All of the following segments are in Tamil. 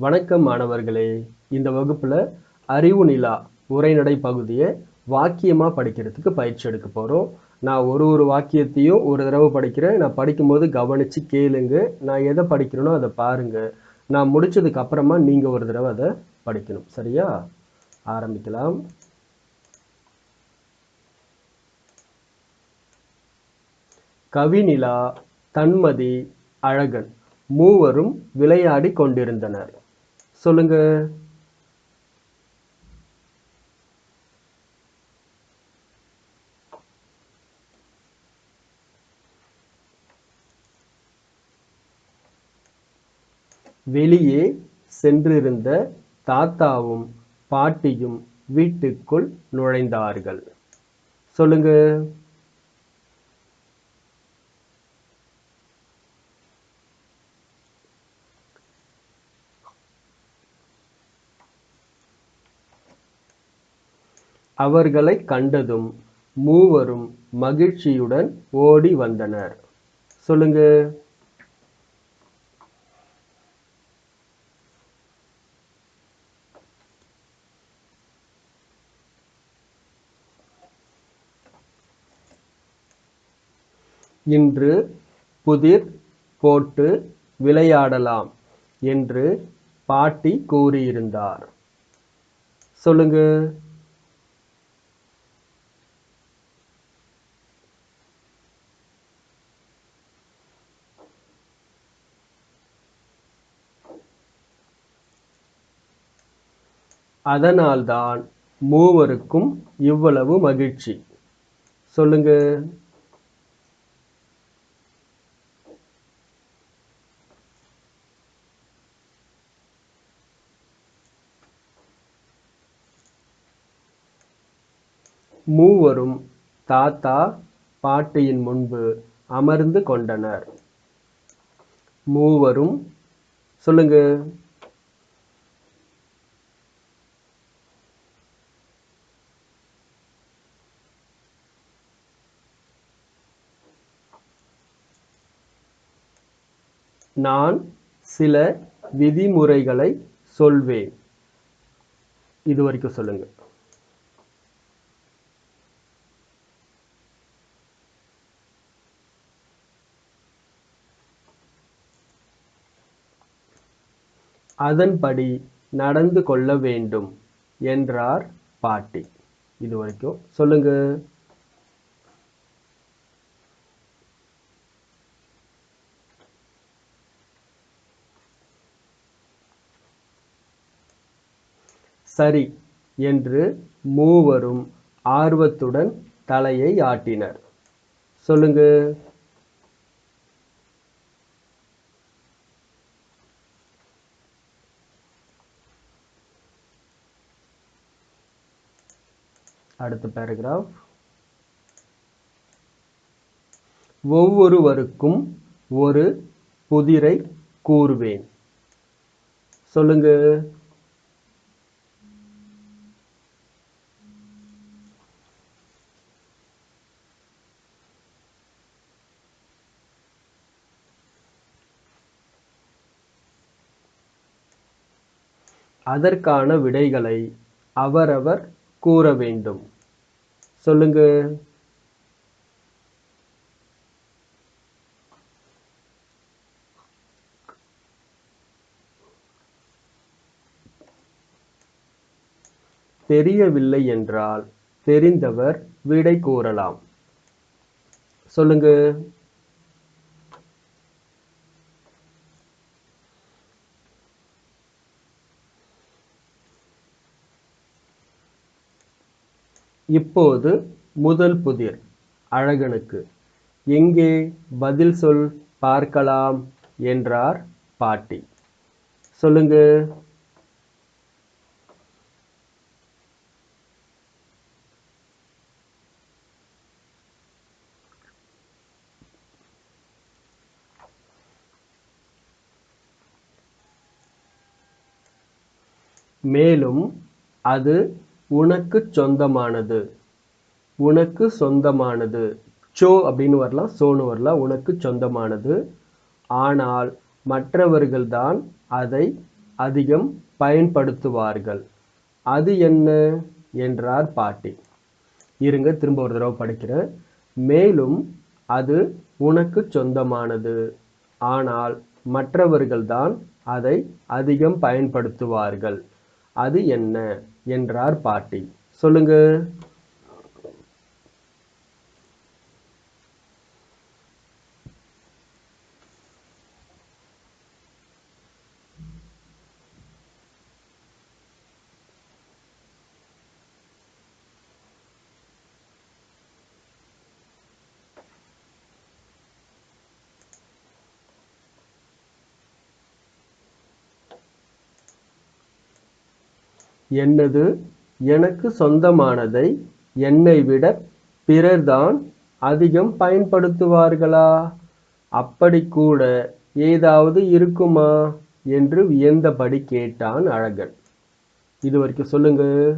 வணக்கம் மாணவர்களே. இந்த வகுப்புல அறிவு நிலா உரைநடை பகுதியை வாக்கியமா படிக்கிறதுக்கு பயிற்சி எடுக்க போறோம். நான் ஒரு ஒரு வாக்கியத்தையும் ஒரு தடவை படிக்கிறேன். நான் படிக்கும்போது கவனிச்சு கேளுங்க. நான் எதை படிக்கிறேனோ அதை பாருங்க. நான் முடிச்சதுக்கு அப்புறமா நீங்க ஒரு தடவை அதை படிக்கணும். சரியா? ஆரம்பிக்கலாம். கவிநிலா தன்மதி அழகன் மூவரும் விளையாடி கொண்டிருந்தனர். சொல்லுங்க. வெளியே சென்றிருந்த தாத்தாவும் பாட்டியும் வீட்டுக்குள் நுழைந்தார்கள். சொல்லுங்க. அவர்களை கண்டதும் மூவரும் மகிழ்ச்சியுடன் ஓடி வந்தனர். சொல்லுங்க. இன்று புதிர் போட்டு விளையாடலாம் என்று பாட்டி கூறியிருந்தார். சொல்லுங்க. அதனால்தான் மூவருக்கும் இவ்வளவு மகிழ்ச்சி. சொல்லுங்க. மூவரும் தாத்தா பாட்டியின் முன்பு அமர்ந்து கொண்டனர். மூவரும் சொல்லுங்க. நான் சில விதிமுறைகளை சொல்வேன். இது வரைக்கும் சொல்லுங்க. அதன்படி நடந்து கொள்ள வேண்டும் என்றார் பாட்டி. இது வரைக்கும் சொல்லுங்க. சரி என்று மூவரும் ஆர்வத்துடன் தலையை ஆட்டினர். சொல்லுங்க. அடுத்த பேராகிராஃப் ஒவ்வொருவருக்கும் ஒரு புதிரை கூறுவேன். சொல்லுங்க. அதற்கான விடைகளை அவரவர் கூற வேண்டும். சொல்லுங்க. தெரியவில்லை என்றால் தெரிந்தவர் விடை கூறலாம். சொல்லுங்க. இப்போது முதல் புதிர் அழகனுக்கு. எங்கே பதில் சொல் பார்க்கலாம் என்றார் பாட்டி. சொல்லுங்க. மேலும் அது உனக்கு சொந்தமானது. உனக்கு சொந்தமானது. சோ அப்படின்னு வரலாம் சோன்னு வரலாம் உனக்கு சொந்தமானது. ஆனால் மற்றவர்கள்தான் அதை அதிகம் பயன்படுத்துவார்கள். அது என்ன? என்றார் பாட்டி. இருங்க திரும்ப ஒரு தடவை படிக்கிறேன். மேலும் அது உனக்கு சொந்தமானது. ஆனால் மற்றவர்கள்தான் அதை அதிகம் பயன்படுத்துவார்கள். அது என்ன? என்றார் பாட்டி. சொல்லுங்க. என்னது? எனக்கு சொந்தமானதை என்னை விட பிறர்தான் அதிகம் பயன்படுத்துவார்களா? அப்படி கூட ஏதாவது இருக்குமா? என்று வியந்தபடி கேட்டான் அழகன். இது வரைக்கும் சொல்லுங்க.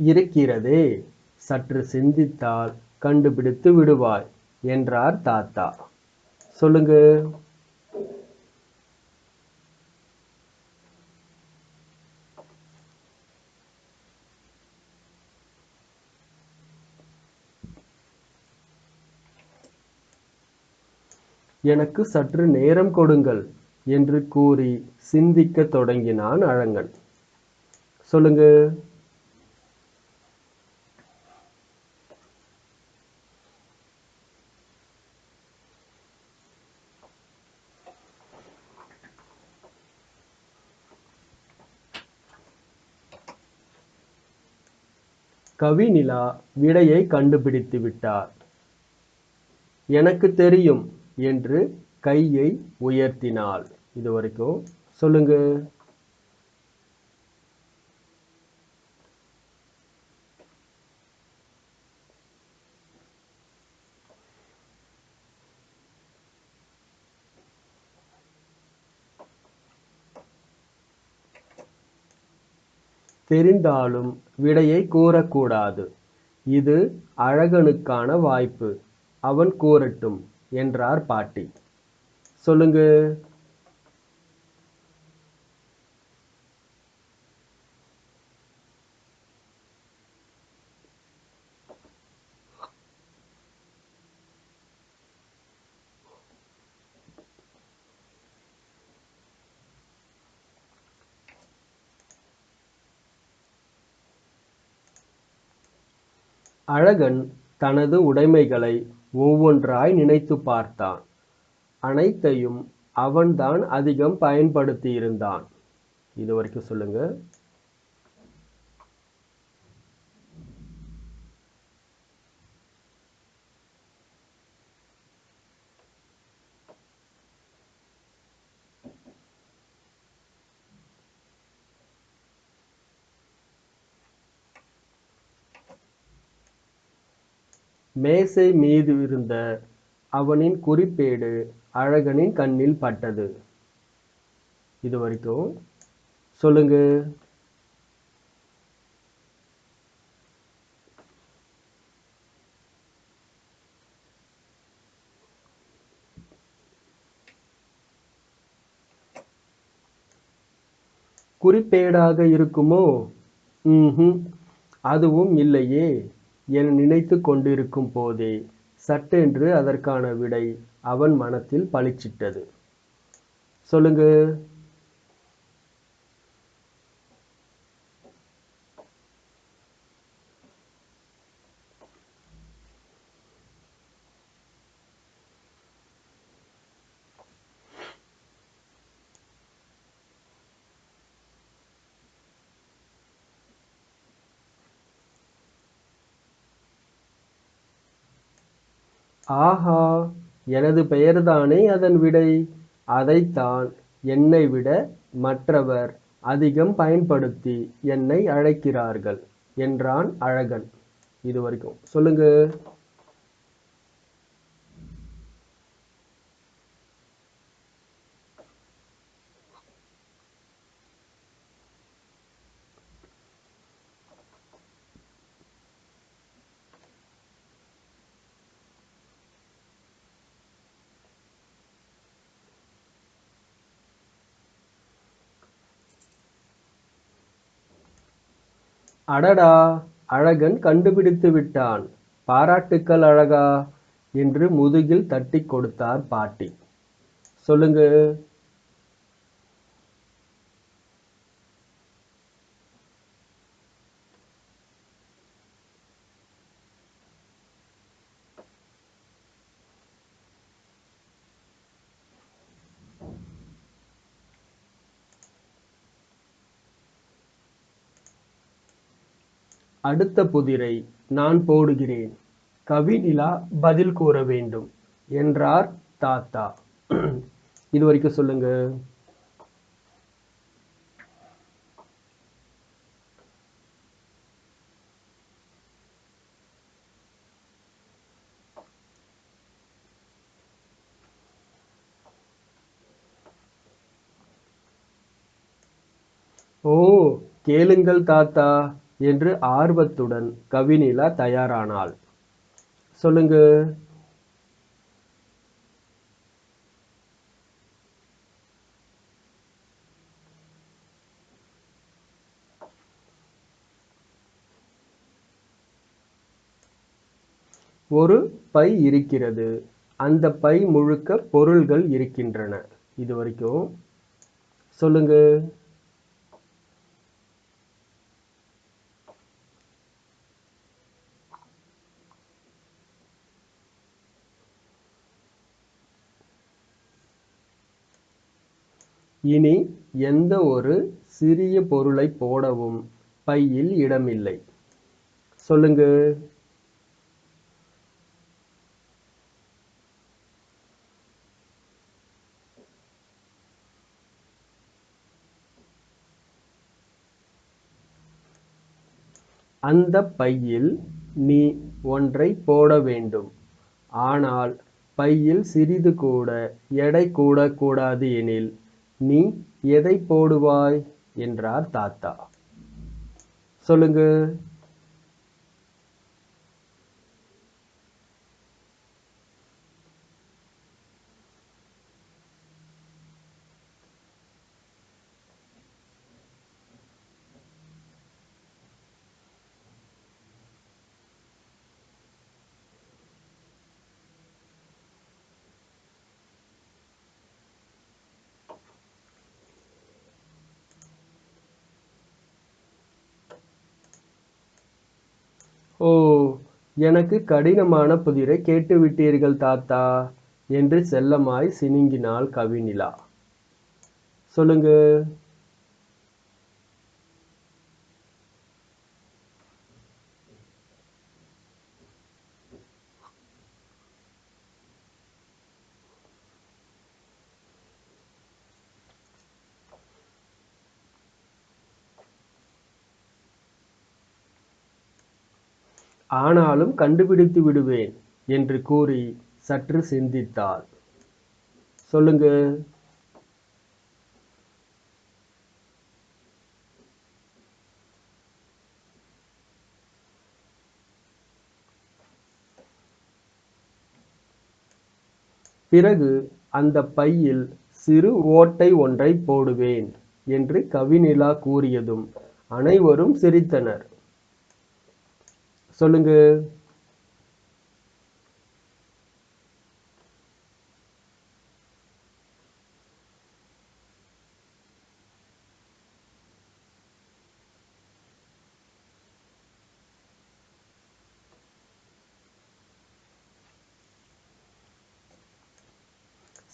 இருக்கிறதே சற்று சிந்தித்தால் கண்டுபிடித்து விடுவாய் என்றார் தாத்தா. சொல்லுங்க. எனக்கு சற்று நேரம் கொடுங்கள் என்று கூறி சிந்திக்க தொடங்கினான் அழகன். சொல்லுங்க. கவிநிலா விடையை கண்டுபிடித்து விட்டார். எனக்கு தெரியும் என்று கையை உயர்த்தினாள். இது வரைக்கும் சொல்லுங்க. தெரிந்தாலும் விடையை கூறக்கூடாது. இது அழகனுக்கான வாய்ப்பு. அவன் கூறட்டும் என்றார் பாட்டி. சொல்லுங்க. அழகன் தனது உடைமைகளை ஒவ்வொன்றாய் நினைத்து பார்த்தான். அனைத்தையும் அவன்தான் அதிகம் பயன்படுத்தியிருந்தான். இது வரைக்கும் சொல்லுங்கள் மேசை மீது இருந்த அவனின் குறிப்பேடு அழகனின் கண்ணில் பட்டது. இது வரைக்கும் சொல்லுங்க. குறிப்பேடாக இருக்குமோ? ம் அதுவும் இல்லையே. என நினைத்து கொண்டிருக்கும் போதே சட்டென்று அதற்கான விடை அவன் மனத்தில் பளிச்சிட்டது. சொல்லுங்க. ஆஹா எனது பெயர்தானே அதன் விடை? அதைத்தான் என்னை விட மற்றவர் அதிகம் பயன்படுத்தி என்னை அழைக்கிறார்கள் என்றான் அழகன். இது வரைக்கும். சொல்லுங்க. அடடா அழகன் கண்டுபிடித்து விட்டான். பாராட்டுக்கள் அழகா என்று முதுகில் தட்டிக் கொடுத்தார் பாட்டி. சொல்லுங்க. அடுத்த புதிரை நான் போடுகிறேன். கவினிலா பதில் கூற வேண்டும் என்றார் தாத்தா. இது வரைக்கும் சொல்லுங்க. ஓ கேளுங்கள் தாத்தா. என்று ஆர்வத்துடன் கவினிலா தயாரானாள். சொல்லுங்க. ஒரு பை இருக்கிறது. அந்த பை முழுக்க பொருள்கள் இருக்கின்றன. இது வரைக்கும் சொல்லுங்க. இனி எந்த ஒரு சிறிய பொருளை போடவும் பையில் இடமில்லை. சொல்லுங்க. அந்த பையில் நீ ஒன்றை போட வேண்டும். ஆனால் பையில் சிறிது கூட எடை கூடக்கூடாது எனில் நீ எதை போடுவாய்? என்றார் தாத்தா. சொல்லுங்க ஓ எனக்கு கடினமான புதிரை கேட்டுவிட்டீர்கள் தாத்தா என்று செல்லமாய் சிணுங்கினாள் கவினிலா சொல்லுங்க. ஆனாலும் கண்டுபிடித்து விடுவேன் என்று கூறி சற்று சிந்தித்தாள். சொல்லுங்க. பிறகு அந்த பையில் சிறு ஓட்டை ஒன்றை போடுவேன் என்று கவினிலா கூறியதும் அனைவரும் சிரித்தனர். சொல்லுங்க.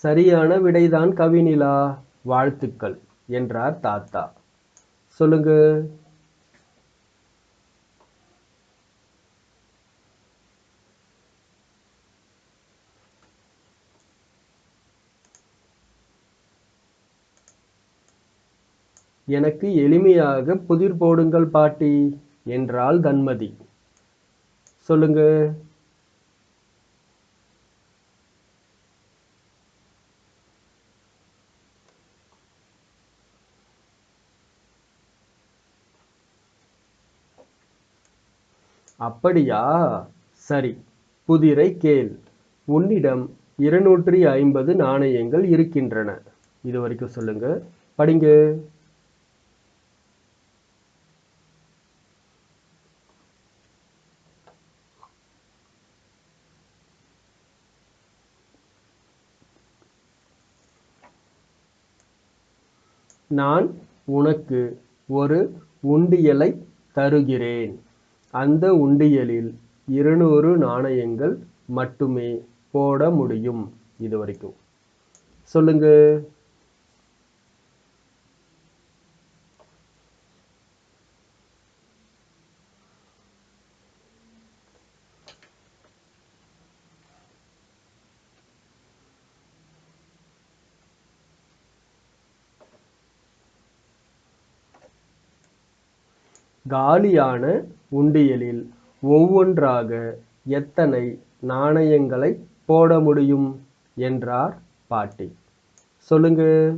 சரியான விடைதான் கவினிலா. வாழ்த்துக்கள் என்றார் தாத்தா. சொல்லுங்க. எனக்கு எளிமையாக புதிர் போடுங்கள் பாட்டி என்றாள் தன்மதி சொல்லுங்க. அப்படியா? சரி புதிரை கேள். உன்னிடம் இருநூற்றி ஐம்பது நாணயங்கள் இருக்கின்றன. இது வரைக்கும் சொல்லுங்க. படிங்க. நான் உனக்கு ஒரு உண்டியலை தருகிறேன். அந்த உண்டியலில் இருநூறு நாணயங்கள் மட்டுமே போட முடியும். இது வரைக்கும் சொல்லுங்க. காலியான உண்டியலில் ஒவ்வொன்றாக எத்தனை நாணயங்களை போட முடியும்? என்றார் பாட்டி. சொல்லுங்க.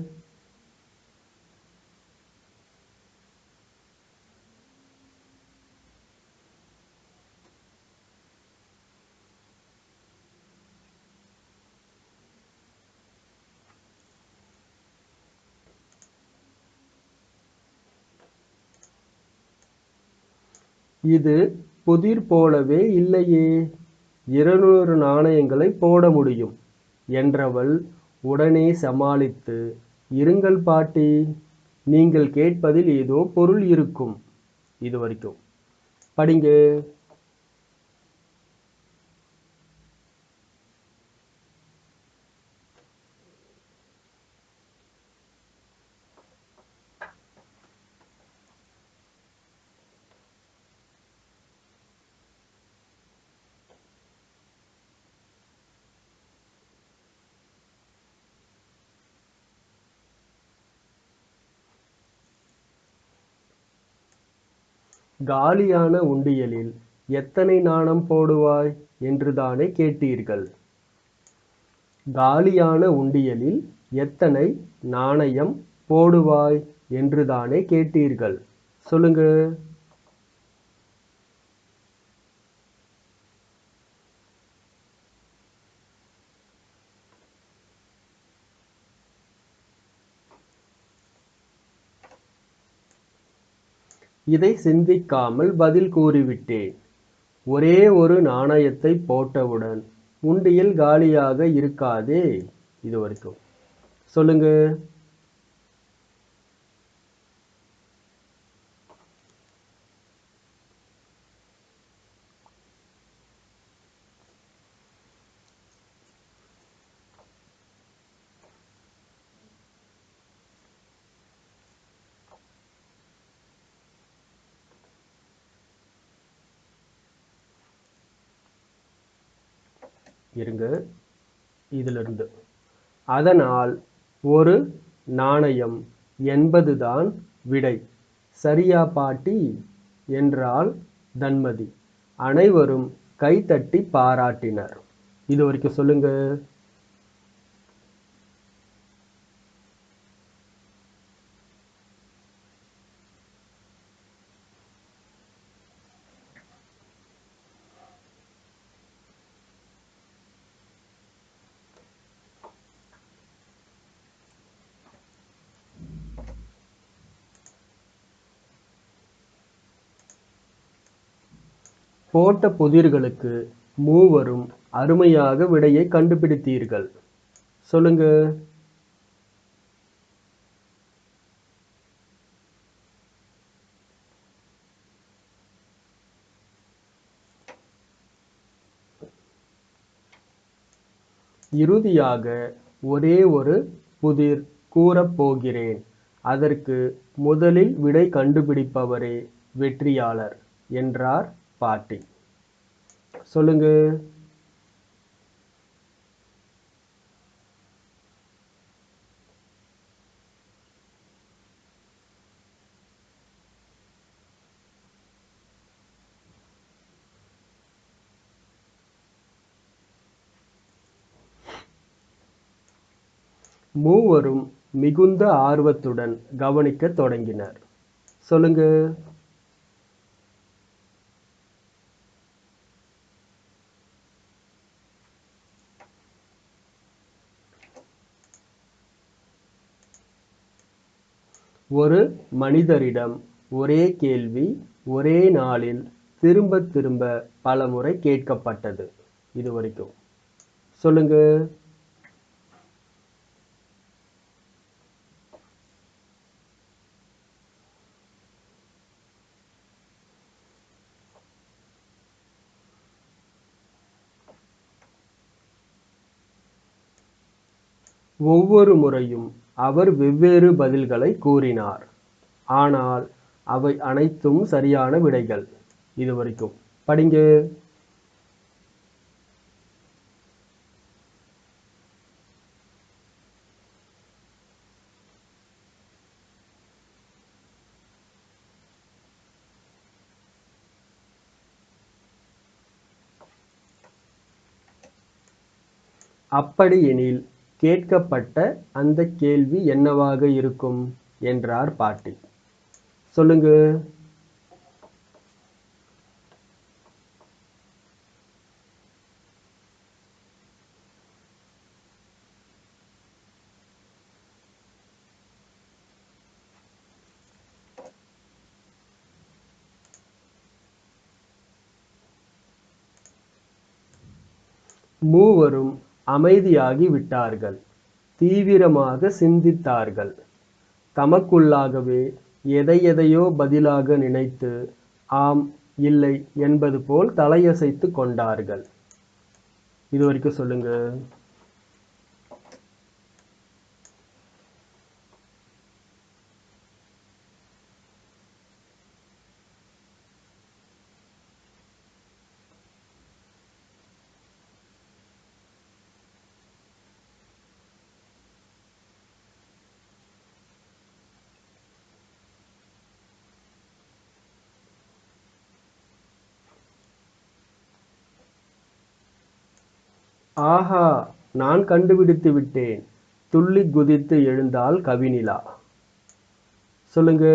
இது புதிர் போலவே இல்லையே. இருநூறு நாணயங்களை போட முடியும் என்றவள் உடனே சமாளித்து இருங்கள் பாட்டி நீங்கள் கேட்பதில் ஏதோ பொருள் இருக்கும் இது வரைக்கும். படிங்க. காலியான உண்டியலில் எத்தனை நாணம் போடுவாய் என்றுதானே கேட்டீர்கள். காலியான உண்டியலில் எத்தனை நாணயம் போடுவாய் என்றுதானே கேட்டீர்கள். சொல்லுங்க. இதை சிந்திக்காமல் பதில் கூறிவிட்டேன். ஒரே ஒரு நாணயத்தை போட்டவுடன் உண்டியல் காலியாக இருக்காதே. இது வரைக்கும். சொல்லுங்க. இருங்க. இதிலிருந்து. அதனால் ஒரு நாணயம் என்பதுதான் விடை. சரியா பாட்டி? என்றால் தன்மதி. அனைவரும் கைதட்டி பாராட்டினர். இது வரைக்கும் சொல்லுங்க. போட்ட புதிர்களுக்கு மூவரும் அருமையாக விடையை கண்டுபிடித்தீர்கள். சொல்லுங்க. இறுதியாக ஒரே ஒரு புதிர் கூறப்போகிறேன் அதற்கு முதலில் விடை கண்டுபிடிப்பவரே வெற்றியாளர் என்றார் பார்ட்டி சொல்லுங்க. மூவரும் மிகுந்த ஆர்வத்துடன் கவனிக்க தொடங்கினர். சொல்லுங்க. ஒரு மனிதரிடம் ஒரே கேள்வி ஒரே நாளில் திரும்ப திரும்ப பலமுறை கேட்கப்பட்டது. இது வரைக்கும். சொல்லுங்க. ஒவ்வொரு முறையும் அவர் வெவ்வேறு பதில்களை கூறினார். ஆனால் அவை அனைத்தும் சரியான விடைகள் இதுவரைக்கும். படிங்க. அப்படியெனில் கேட்கப்பட்ட அந்த கேள்வி என்னவாக இருக்கும்? என்றார் பாட்டி சொல்லுங்க. மூவரும் அமைதியாகி விட்டார்கள். தீவிரமாக சிந்தித்தார்கள். தமக்குள்ளாகவே எதை எதையோ பதிலாக நினைத்து ஆம் இல்லை என்பது போல் தலையசைத்து கொண்டார்கள். இது வரைக்கும் சொல்லுங்கள் ஆஹா நான் கண்டுபிடித்து விட்டேன். துள்ளி குதித்து எழுந்தாள் கவினிலா. சொல்லுங்க.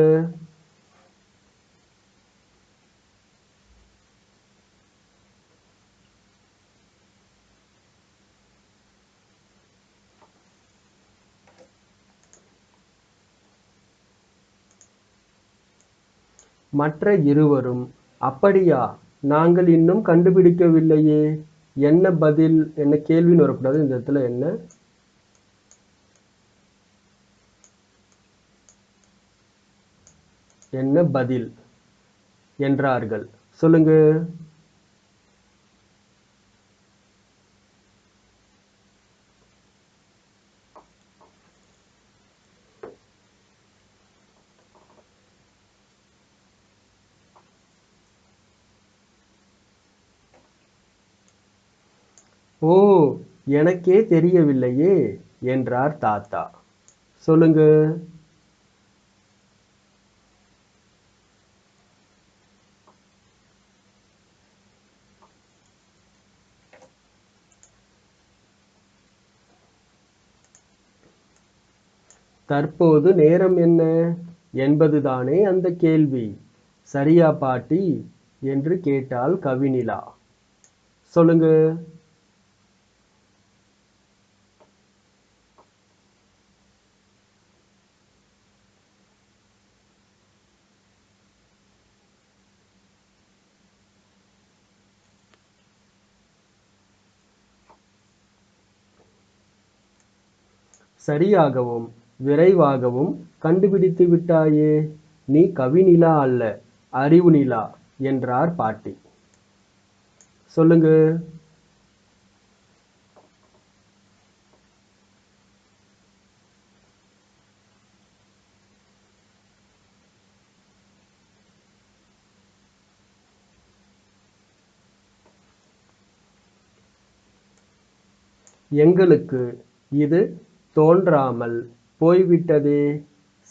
மற்ற இருவரும் அப்படியா நாங்கள் இன்னும் கண்டுபிடிக்கவில்லையே. என்ன பதில் என்ன கேள்வின்னு வரக்கூடாது. இந்த இடத்துல என்ன? என்ன பதில்? என்றார்கள். சொல்லுங்க ஓ எனக்கே தெரியவில்லையே என்றார் தாத்தா. சொல்லுங்க. தற்போது நேரம் என்ன? என்பதுதானே அந்த கேள்வி. சரியா பாட்டி? என்று கேட்டாள் கவினிலா. சொல்லுங்க. சரியாகவும் விரைவாகவும் கண்டுபிடித்து விட்டாயே? நீ கவிநிலா அல்ல அறிவு நிலா என்றார் பாட்டி. சொல்லுங்க. எங்களுக்கு இது தோன்றாமல் போய்விட்டதே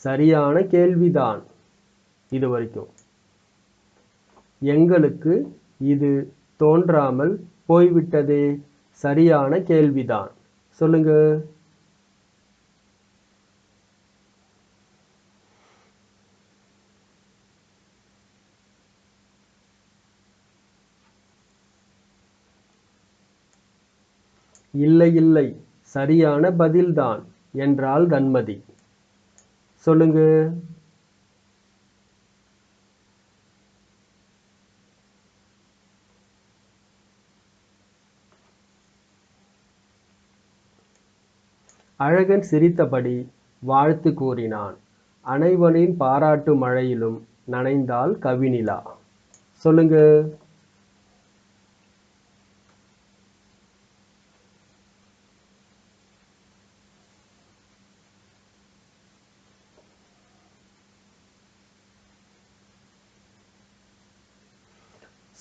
சரியான கேள்விதான் இது வரைக்கும் எங்களுக்கு இது தோன்றாமல் போய்விட்டதே சரியான கேள்விதான். சொல்லுங்க. இல்லை இல்லை. சரியான பதில்தான் என்றாள் தன்மதி சொல்லுங்க. அழகன் சிரித்தபடி வாழ்த்து கூறினான். அனைவரின் பாராட்டு மழையிலும் நனைந்தாள் கவினிலா சொல்லுங்க.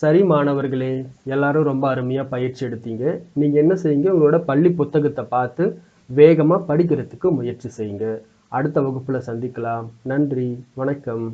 சரி மாணவர்களே எல்லாரும் ரொம்ப அருமையாக பயிற்சி எடுத்தீங்க. நீங்கள் என்ன செய்யுங்க? உங்களோட பள்ளி புத்தகத்தை பார்த்து வேகமாக படிக்கிறதுக்கு முயற்சி செய்யுங்க. அடுத்த வகுப்பில் சந்திக்கலாம். நன்றி. வணக்கம்.